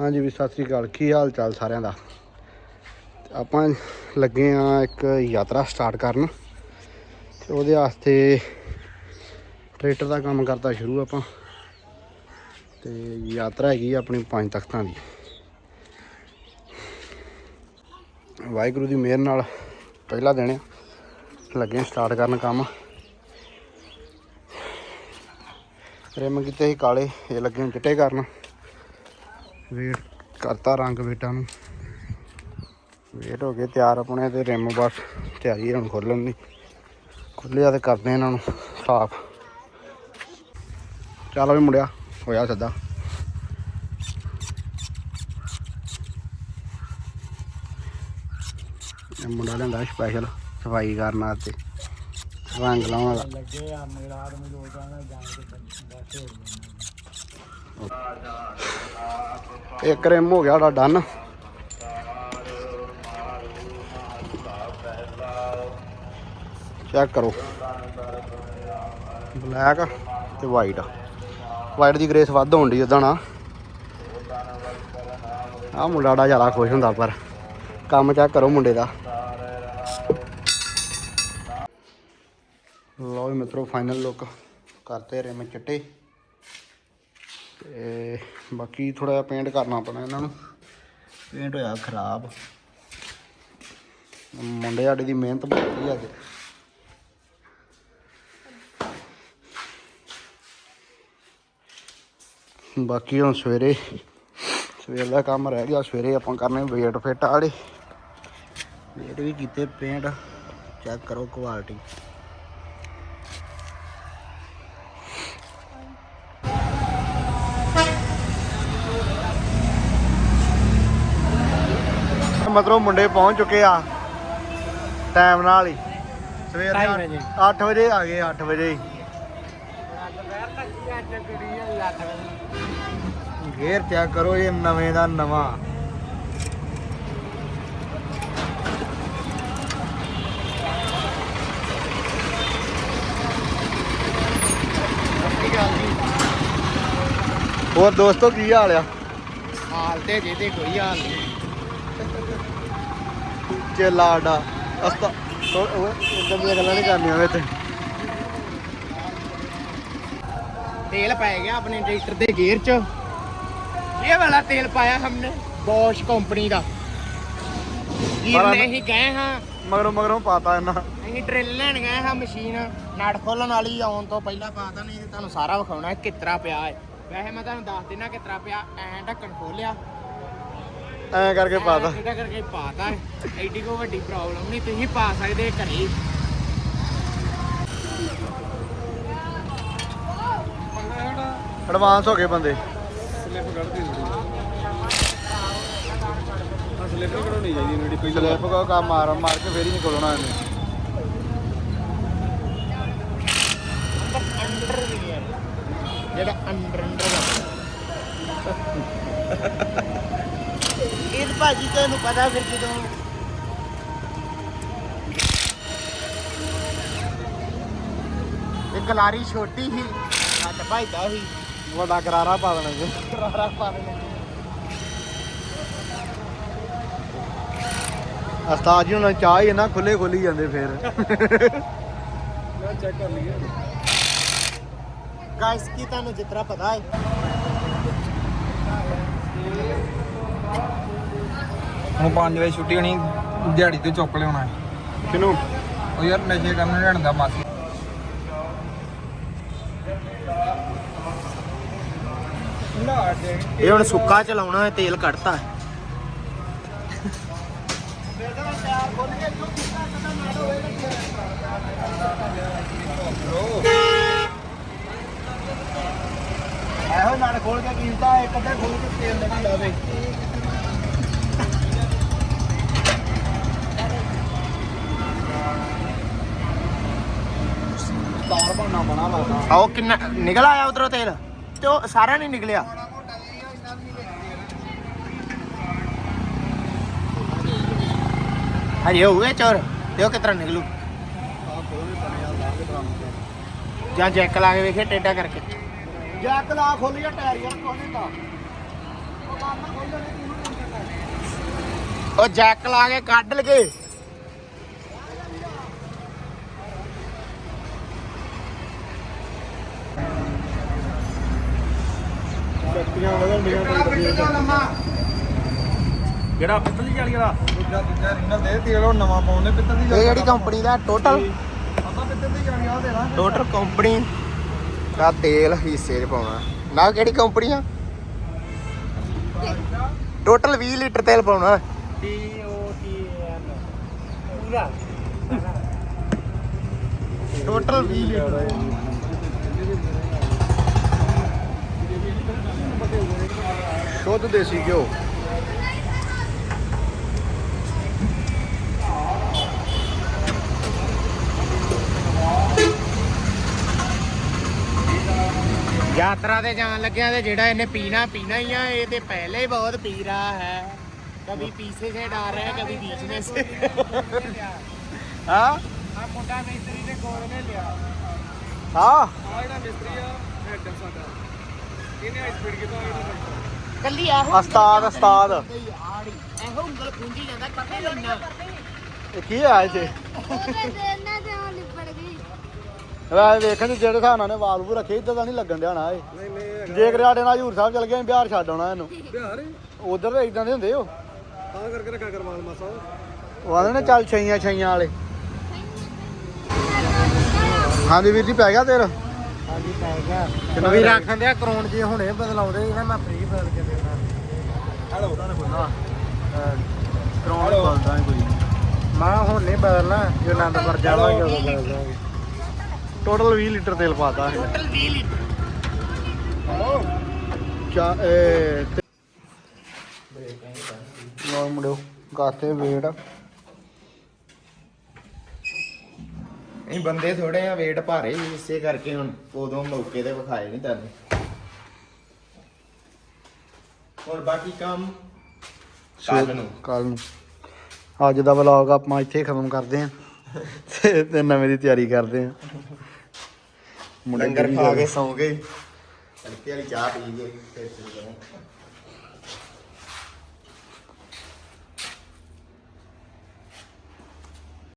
ਹਾਂਜੀ ਵੀ ਸਤਿ ਸ੍ਰੀ ਅਕਾਲ, ਕੀ ਹਾਲ ਚਾਲ ਸਾਰਿਆਂ ਦਾ? ਆਪਾਂ ਲੱਗੇ ਆ ਇੱਕ ਯਾਤਰਾ ਸਟਾਰਟ ਕਰਨ ਤੇ ਉਹਦੇ ਵਾਸਤੇ ਟਰੈਕਟਰ ਦਾ ਕੰਮ ਕਰਤਾ ਸ਼ੁਰੂ ਆਪਾਂ ਤੇ ਯਾਤਰਾ ਹੈਗੀ ਆਪਣੀ ਪੰਜ ਤਖਤਾਂ ਦੀ। ਵਾਹਿਗੁਰੂ ਦੀ ਮਿਹਰ ਨਾਲ ਪਹਿਲਾ ਦਿਨ ਆ, ਲੱਗੇ ਸਟਾਰਟ ਕਰਨ ਕੰਮ। ਰਿਮ ਕੀਤੇ ਸੀ ਕਾਲੇ, ਇਹ ਲੱਗੇ ਚਿੱਟੇ ਕਰਨ। ਵੇਟ ਕਰਤਾ ਰੰਗ ਵੇਟਾਂ ਨੂੰ। ਵੇਟ ਹੋ ਗਏ ਤਿਆਰ ਆਪਣੇ ਤੇ ਰਿਮ ਬਸ ਤਿਆਰੀ ਹੁਣ ਖੋਲਣ ਦੀ। ਖੁੱਲਿਆ ਤੇ ਕਰਦੇ ਇਹਨਾਂ ਨੂੰ ਸਾਫ਼। ਚੱਲ ਵੀ ਮੁੰਡਿਆ ਹੋਇਆ ਸਿੱਧਾ ਇਹ ਮੁੰਡਾ ਲੈਂਦਾ ਸਪੈਸ਼ਲ ਸਫ਼ਾਈ ਕਰਨ ਵਾਸਤੇ। ਰੰਗ ਲਾਉਣ ਵਾਲਾ। ਲੱਗੇ ਆ ਮੇਰਾ ਆਦਮੀ ਲੋਕ ਆਣਾ ਜਾਂ ਕੇ ਬਸ ਹੋ ਇੱਕ ਰਿਮ ਹੋ ਗਿਆ ਸਾਡਾ ਡਨ। ਚੈੱਕ ਕਰੋ। ਬਲੈਕ ਤੇ ਵਾਈਟ। ਵਾਈਟ ਦੀ ਗ੍ਰੇਸ ਵੱਧ ਹੋਣ ਦੀ ਉਦਾਂ ਨਾ। ਆ ਮੁੰਡਾ ਦਾ ਜ਼ਿਆਦਾ ਖੁਸ਼ ਹੁੰਦਾ ਪਰ ਕੰਮ ਚੈੱਕ ਕਰੋ ਮੁੰਡੇ ਦਾ। ਲਓ ਜੀ ਮਿੱਤਰੋ ਫਾਈਨਲ ਲੁੱਕ ਕਰਤੇ ਰਿਮ ਚਿੱਟੇ। ਤੇ ਬਾਕੀ ਥੋੜਾ ਜਿਹਾ ਪੇਂਟ ਕਰਨਾ ਪੈਣਾ ਇਹਨਾਂ ਨੂੰ। ਪੇਂਟ ਹੋਇਆ ਖਰਾਬ। ਮੁੰਡੇ ਸਾਡੇ ਦੀ ਮਿਹਨਤ ਬਹੁਤ ਅੱਜ। ਬਾਕੀ ਹੁਣ ਸਵੇਰੇ, ਸਵੇਰ ਦਾ ਕੰਮ ਰਹਿ ਗਿਆ। ਸਵੇਰੇ ਆਪਾਂ ਕਰਨੇ ਵੇਟ ਫਿੱਟ ਵਾਲੇ। ਵੇਟ ਵੀ ਕੀਤੇ ਪੇਂਟ ਚੈੱਕ ਕਰੋ ਕੁਆਲਿਟੀ ਮਤਲਬ ਮੁੰਡੇ ਪਹੁੰਚ ਚੁੱਕੇ ਆ। ਟਾਈਮ ਨਾਲ ਹੀ। ਸਵੇਰ ਦੇ ਵਜੇ। 8 ਵਜੇ ਆ ਗਏ 8 ਵਜੇ ਹੀ। ਗੇਅਰ ਚੈੱਕ ਕਰੋ ਇਹ ਨਵੇਂ ਦਾ ਨਵਾਂ। ਹੋਰ ਦੋਸਤੋ ਕੀ ਹਾਲ ਆ? ਹਾਲ ਤੇ ਜੇ ਤੇ ਕੋਈ ਹਾਲ ਨਹੀਂ ਚੇਲਾਡਾ ਅਸਤਾ ਉਹ ਇਦਾਂ ਦੀਆਂ ਗੱਲਾਂ ਨਹੀਂ ਕਰਨੀਆਂ ਵਿੱਚ ਤੇਲ ਪੈ ਗਿਆ ਆਪਣੇ ਟਰੈਕਟਰ ਦੇ ਗੇਅਰ 'ਚ। ਇਹ ਵਾਲਾ ਤੇਲ ਪਾਇਆ ਹਮਨੇ ਬੋਸ਼ ਕੰਪਨੀ ਦਾ। ਪਰ ਇਹਨੇ ਹੀ ਗਏ ਹਾਂ। ਮਗਰੋਂ ਮਗਰੋਂ ਪਾਤਾ ਇਹਨਾਂ। ਅਸੀਂ ਡਰਿੱਲ ਲੈਣ ਗਏ ਹਾਂ ਮਸ਼ੀਨ। ਨਟ ਖੋਲਣ ਵਾਲੀ ਆਉਣ ਤੋਂ ਪਹਿਲਾਂ ਪਾਤਾ ਨਹੀਂ ਤੇ ਤੁਹਾਨੂੰ ਸਾਰਾ ਵਿਖਾਉਣਾ ਹੈ ਕਿਤਰਾ ਪਿਆ ਹੈ। ਵੈਸੇ ਮੈਂ ਤੁਹਾਨੂੰ ਦੱਸ ਦੇਣਾ ਕਿਤਰਾ ਪਿਆ ਐਂ ਢੱਕਣ ਖੋਲਿਆ। ਐਂ ਕਰਕੇ ਪਾਤਾ ਇਹਦਾ ਕਰਕੇ ਪਾਤਾ ਹੈ ਐਡੀ ਕੋ ਵੱਡੀ ਪ੍ਰੋਬਲਮ ਨਹੀਂ ਤੁਸੀਂ ਪਾ ਸਕਦੇ ਘਰੇ। ਐਡਵਾਂਸ ਹੋ ਗਏ ਬੰਦੇ। ਸਲਿੱਪ ਕੱਢਦੀ ਆ। ਸਲਿੱਪ ਕਢਾਉਣੀ ਚਾਹੀਦੀ ਜਿਹੜੀ ਪਹਿਲਾਂ ਸਲਿੱਪ ਕੋ ਕੰਮ ਮਾਰ ਮਾਰ ਕੇ ਫੇਰ ਹੀ ਨਿਕਲਣਾ ਇਹਨੇ। ਅੰਡਰ ਜਿਹੜਾ ਅੰਡਰ ਅੰਡਰ ਦਾ ਭਾਜੀ ਤੈਨੂੰ ਪਤਾ ਫਿਰ ਜਦੋਂ। ਇਹ ਗਲਾਰੀ ਛੋਟੀ ਸੀ। ਛੱਡ ਭਾਈਦਾ ਸੀ। ਵੱਡਾ ਕਰਾਰਾ ਪਾ ਦੇਣਾ ਜੀ। ਰਾਰਾ ਪਾ ਦੇਣਾ। ਉਸਤਾਦ ਜੀ ਹੁਣ ਚਾਹ ਹੀ ਨਾ ਖੁੱਲੇ ਖੋਲੀ ਜਾਂਦੇ ਫੇਰ। ਮੈਂ ਚੈੱਕ ਕਰ ਲਈਏ। ਗਾਇਸ ਕੀ ਤੁਹਾਨੂੰ ਜਿਤਨਾ ਪਤਾ ਹੈ? ਹੁਣ 5 ਵਜੇ ਛੁੱਟੀ ਹੋਣੀ ਦਿਹਾੜੀ ਤੇ ਚੁੱਕ ਲਿਆਉਣਾ ਹੈ। ਕਿਨੂੰ? ਉਹ ਯਾਰ ਨਸ਼ੇ ਕਰਨ ਲੈਣ ਦਾ ਮਾਸੀ। ਇਹ ਹੁਣ ਸੁੱਕਾ ਚਲਾਉਣਾ ਹੈ ਤੇਲ ਕੱਢਤਾ ਹੈ। ਇਹੋ ਨਾਲ ਖੋਲ ਕੇ ਕੀਤਾ ਇੱਕ ਅੱਧੇ ਖੋਲ ਕੇ ਤੇਲ ਨਹੀਂ ਲਾਵੇ ਆਓ ਕਿੰਨਾ ਨਿਕਲ ਆਇਆ ਉਧਰੋਂ ਤੇਲ? ਤੇ ਉਹ ਸਾਰਾ ਨਹੀਂ ਨਿਕਲਿਆ। ਹਜੇ ਹੋਊਗਾ ਚੋਰ ਉਹ ਕਿਤਰਾ ਨਿਕਲੂ? ਜਾਂ ਜੈਕ ਲਾ ਕੇ ਵੇਖੇ ਟੇਡਾ ਕਰਕੇ। ਜੈਕ ਲਾ ਖੋਲ ਗਿਆ ਟਾਇਰ ਯਾਰ ਕੋਨੇ ਦਾ ਉਹ ਜੈਕ ਲਾ ਕੇ ਕੱਢ ਲਗੇ। ਸ਼ਕਤੀਆਂ ਵਧਣੀਆਂ ਜਿਹੜਾ ਪਿੱਤਲ ਦੀ ਜਾਲੀ ਵਾਲਾ? ਦੂਜਾ ਦੂਜਾ ਰਿੰਗਲ ਦੇ ਤੇਲ ਉਹ ਨਵਾਂ ਪਾਉਣੇ ਪਿੱਤਲ ਦੀ ਇਹ ਜਿਹੜੀ ਕੰਪਨੀ ਦਾ ਟੋਟਲ ਆਪਾਂ ਪਿੱਤਲ ਦੀ ਜਾਲੀ ਆ ਦੇਣਾ। ਟੋਟਲ ਕੰਪਨੀ ਦਾ ਤੇਲ ਹਿੱਸੇ 'ਚ ਪਾਉਣਾ। ਨਾ ਕਿਹੜੀ ਕੰਪਨੀ ਆ? ਟੋਟਲ 20 ਲੀਟਰ ਤੇਲ ਪਾਉਣਾ। ਟੀ ਓ ਟੀ ਐਨ ਪੂਰਾ। ਟੋਟਲ 20 ਲੀਟਰ। ਸ਼ੁੱਧ ਦੇਸੀ ਘਿਓ। ਯਾਤਰਾ ਤੇ ਜਾਣ ਲੱਗਿਆ ਤੇ ਜਿਹੜਾ ਇਹਨੇ ਪੀਣਾ ਪੀਣਾ ਹੀ ਆ ਇਹ ਤੇ ਪਹਿਲੇ ਹੀ ਬਹੁਤ ਪੀ ਰਹਾ ਹੈ। ਕभी पीछे से डाल रहा है कभी बीच में से हाँ ਮੁੰਡਾ ਮਿਸਤਰੀ ਨੇ ਗੋਲ ਨੇ ਲਿਆ। ਹਾਂ। ਆ ਜਿਹੜਾ ਮਿਸਤਰੀ ਆ ਹੈਡਰ ਸਾਡਾ। ਇਹਨੇ ਸਪੀਡ ਕਿਤੋਂ ਆਈ ਨਾ ਕੱਲੀ ਇਹੋ ਉਸਤਾਦ, ਉਸਤਾਦ। ਆੜੀ ਇਹੋ ਉਂਗਲ ਖੁੰਝੀ ਜਾਂਦਾ ਕੱਥੇ ਲੈਣਾ ਇਹ ਕੀ ਆ ਇੱਥੇ? ਇਹਨਾਂ ਦੇ ਨਾਲ ਲਿਪੜ ਗਈ ਵੈਸੇ ਵੇਖਣ ਚ ਜਿਹੜੇ ਹਿਸਾਬ ਨਾਲ ਨੇ ਵਾਲ ਵੂ ਰੱਖੇ ਇਦਾਂ ਦਾ ਨਹੀਂ ਲੱਗਣ ਡਿਆ ਨਾ ਇਹ। ਨਹੀਂ ਨਹੀਂ ਜੇ ਕਰਿਆੜੇ ਨਾਲ ਹਜੂਰ ਸਾਹਿਬ ਚਲ ਗਏ ਬਿਹਾਰ ਛੱਡ ਆਉਣਾ ਇਹਨੂੰ। ਬਿਹਾਰ ਉਧਰ ਇਦਾਂ ਦੇ ਹੁੰਦੇ ਉਹ। ਤਾਂ ਕਰਕੇ ਰੱਖਾ ਕਰਮਾਲ ਮਾਸਾ। ਉਹ ਆਂਦੇ ਨੇ ਚੱਲ ਛਈਆਂ ਛਈਆਂ ਵਾਲੇ। ਹਾਂਜੀ ਵੀਰ ਜੀ ਪੈ ਗਿਆ ਤੇਰਾ? ਹਾਂਜੀ ਪੈ ਗਿਆ। ਕਵੀ ਰੱਖਣ ਦਿਆ ਕਰੋਨ ਜੇ ਹੁਣੇ ਬਦਲਾਉਂਦੇ ਨਾ ਮੈਂ ਫ੍ਰੀ ਬਦਲ ਕੇ ਦੇਣਾ। ਹੈਲੋ ਕਰਾਉਣ ਬੋਲਦਾ ਕੋਈ। ਮੈਂ ਹੁਣ ਨਹੀਂ ਬਦਲਣਾ ਜੋ ਆਨੰਦਪੁਰ ਜਾਵਾਂਗੇ ਉਦੋਂ ਬਦਲਾਂਗੇ ਟੋਟਲ 20 ਲੀਟਰ ਤੇਲ ਪਾਤਾ ਹੈ ਟੋਟਲ 20 ਲੀਟਰ। ਚਾ ਇਹ ਤੇ- ਲਓ ਮੁੰਡਿਓ ਗਾਤੇ ਵੇਟ ਨਹੀਂ ਬੰਦੇ ਥੋੜੇ ਆ weight ਭਾਰੇ ਸੀ, ਇਸੇ ਕਰਕੇ ਹੁਣ ਉਦੋਂ ਮੌਕੇ ਤੇ ਵਿਖਾਏ ਨਹੀਂ ਤੁਹਾਨੂੰ। ਹੁਣ ਬਾਕੀ ਕੰਮ? ਕੱਲ ਨੂੰ। ਕੱਲ ਨੂੰ। ਅੱਜ ਦਾ ਵਲੌਗ ਆਪਾਂ ਇੱਥੇ ਖਤਮ ਕਰਦੇ ਆਂ ਤੇ ਤੇ ਨਵੇਂ ਦੀ ਤਿਆਰੀ ਕਰਦੇ ਆਂ ਮੁੰਡੇ ਲੰਗਰ ਖਾ? ਕੇ ਸੌਂ ਗਏ। ਤੜਕੇ ਵਾਲੀ ਚਾਹ ਪੀ ਕੇ ਫਿਰ ਸ਼ੁਰੂ ਕਰਾਂਗੇ।